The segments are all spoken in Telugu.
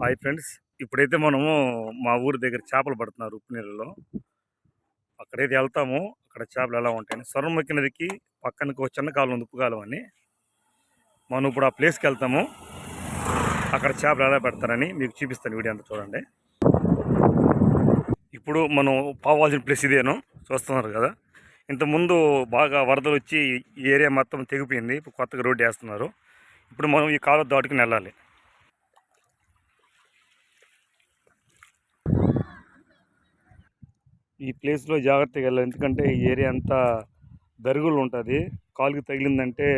Hi friends. ఇప్పుడైతే మనము మా ఊరి దగ్గర చేపలు పడుతున్నారు ఉప్పు నీళ్ళలో. అక్కడైతే వెళ్తాము. అక్కడ చేపలు ఎలా ఉంటాయని. స్వర్ణముఖి నదికి పక్కనకి ఒక చిన్న కాలం ఉంది ఉప్పుకాలం అని. మనం ఇప్పుడు ఆ ప్లేస్కి వెళ్తాము. అక్కడ చేపలు ఎలా పెడతారని మీకు చూపిస్తాను వీడియో అంతా చూడండి. ఇప్పుడు మనం పోవాల్సిన ప్లేస్ ఇదేను. చూస్తున్నారు కదా. ఇంతకుముందు బాగా వరదలు వచ్చి ఈ ఏరియా మొత్తం తెగిపోయింది. ఇప్పుడు కొత్తగా రోడ్డు వేస్తున్నారు. ఇప్పుడు మనం ఈ కాలువ దాటుకుని వెళ్ళాలి. ఈ ప్లేస్లో జాగ్రత్తగా వెళ్ళాలి. ఎందుకంటే ఈ ఏరియా అంతా దరుగులు ఉంటుంది. కాలుకి తగిలిందంటే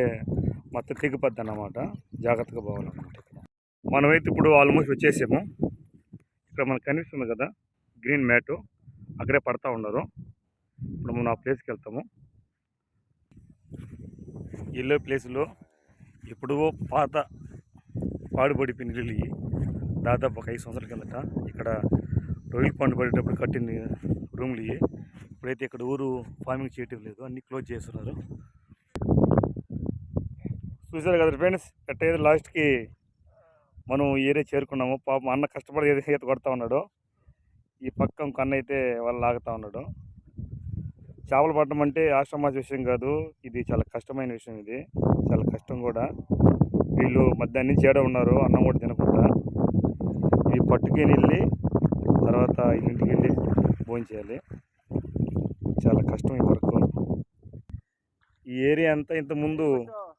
మొత్తం తెగిపోద్ది అన్నమాట జాగ్రత్తగా పోవాలన్నమాట ఇక్కడ. మనమైతే ఇప్పుడు ఆల్మోస్ట్ వచ్చేసాము. ఇక్కడ మనకు కనిపిస్తుంది కదా గ్రీన్ మ్యాటు. అక్కడే పడతా ఉన్నారు. ఇప్పుడు మనం ఆ ప్లేస్కి వెళ్తాము. వెళ్ళే ప్లేస్లో ఎప్పుడో పాత పాడుబడిపోయిన ఇల్లు దాదాపు ఒక ఐదు సంవత్సరాల కిందట ఇక్కడ రొయ్యలు పండు పడేటప్పుడు కట్టిన రూమ్లు ఇవి ఇప్పుడైతే ఇక్కడ ఊరు ఫార్మింగ్ చేయటం లేదు. అన్ని క్లోజ్ చేస్తున్నారు. చూసారు కదా ఫ్రెండ్స్ ఎట్టయితే లాస్ట్కి మనం ఏరే ఏరియా చేరుకున్నాము. పాపం అన్న కష్టపడి ఏదో ఈత కొడతా ఉన్నాడు. ఈ పక్క ఇంకో అన్న అయితే వాళ్ళు లాగుతూ ఉన్నాడు. చేపలు పట్టడం అంటే ఆశ్రమాస విషయం కాదు. ఇది చాలా కష్టమైన విషయం ఇది. చాలా కష్టం కూడా. వీళ్ళు మధ్యాహ్నం నుంచి ఉన్నారు. అన్నం కూడా తినకుండా. ఇవి పట్టుకొని వెళ్ళి తర్వాత ఇంటికి వెళ్ళి భోజనం చేయాలి. చాలా కష్టం ఈ వర్క్. ఈ ఏరియా అంతా ఇంతకుముందు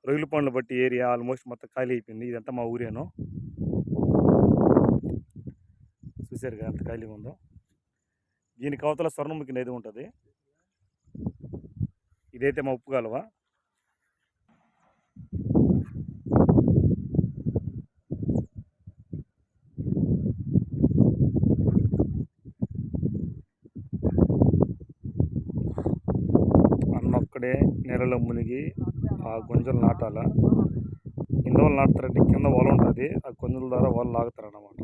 రొయ్యల పండ్లు బట్టి ఏరియా ఆల్మోస్ట్ మొత్తం ఖాళీ అయిపోయింది. ఇదంతా మా ఊరేను. చూసారు కదా అంత ఖాళీ ఉందో. దీనికి అవతల స్వర్ణముఖి నది ఉంటుంది. ఇదైతే మా ఉప్పు కాలువ. అక్కడే నీళ్ళలో మునిగి ఆ గుంజలు నాటాల. ఇందువల్ల నాటుతారంటే కింద వల ఉంటుంది. ఆ గుంజల ద్వారా వాళ్ళు లాగుతారన్నమాట.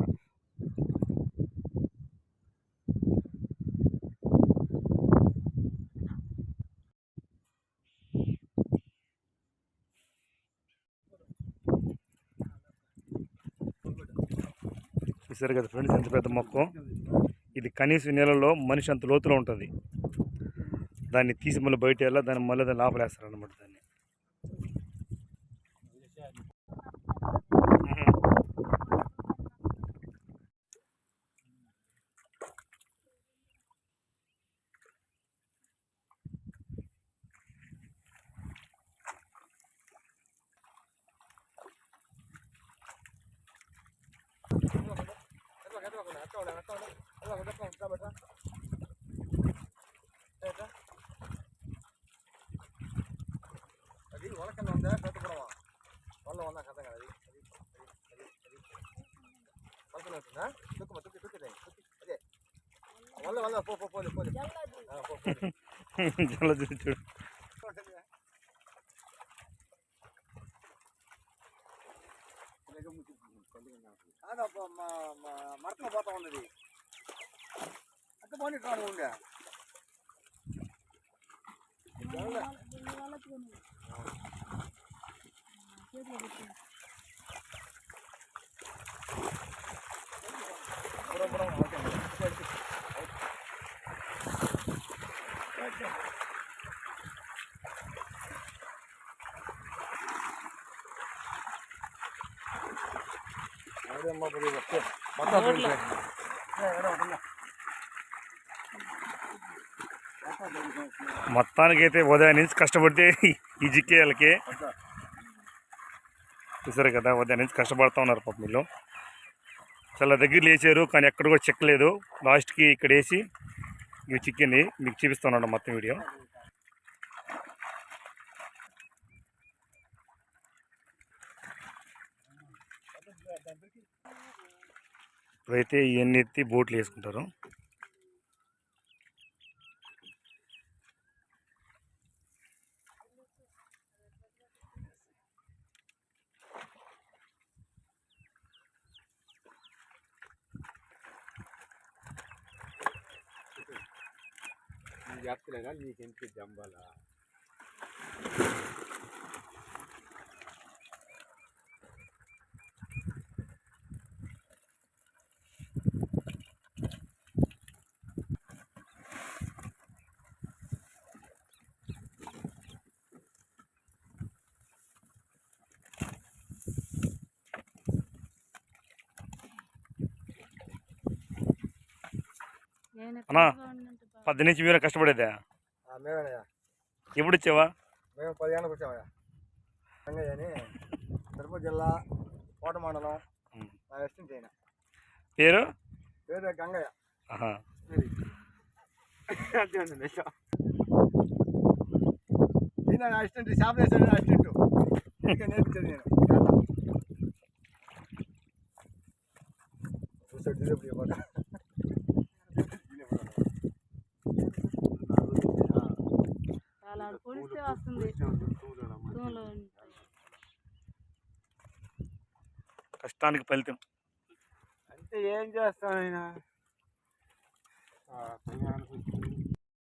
చూసారు కదా ఫ్రెండ్స్ ఎంత పెద్ద మొక్క? ఇది కనీసం నీళ్ళలో మనిషి అంత లోతులో ఉంటుంది. దాన్ని తీసి మళ్ళీ బయట వెళ్ళా దాన్ని మళ్ళీ దాన్ని లోపలేస్తారు అనమాట దాన్ని అది అది పలుకునే ఉంటుందా తుక్కుమ తుక్కి తుక్కిదే తుక్కి అదే వల్ల వల్ల పో పో పోలే పోలే ఆ, పో పోలే చాలా చూడు చూడు కాదప్ప మా మా మడతలో పోతా ఉన్నది అంత పోనీ కాడు ఉండే బుడం మొత్తానికైతే ఉదయం నుంచి కష్టపడితే ఈ జిక్కేళ్ళకి చూసారు కదా ఉదయం నుంచి కష్టపడుతూ ఉన్నారు పాప వీళ్ళు. చాలా దగ్గర లేచారు కానీ ఎక్కడ కూడా చిక్కలేదు. లాస్ట్కి ఇక్కడ వేసి ఇవి చిక్కింది. మీకు చూపిస్తున్నాను మొత్తం వీడియో. ఇప్పుడైతే ఇవన్నీ ఎత్తి బోట్లు వేసుకుంటారు. చేస్తున్నా కానీ నీకు ఎందుకు దెంబాలా అన్నా. పది నుంచి మీరే కష్టపడేదా మేమేనయ్యా. ఎప్పుడు ఇచ్చావా మేము పది ఏళ్ళకి వచ్చామయ్యా అని తిరుపతి జిల్లా కోట మండలం. నా వెస్టింగ్ పేరు? పేరు గంగయ్య. ఆహా. అంతే ఉంది నిజం. ఈయన నా అసిస్టెంట్ షాప్ వేసాడు అసిస్టెంట్. ఇంకా నేర్పించాను నేను. చూసాడు కష్టానికి ఫలితం. అంటే ఏం చేస్తాం ఆయన?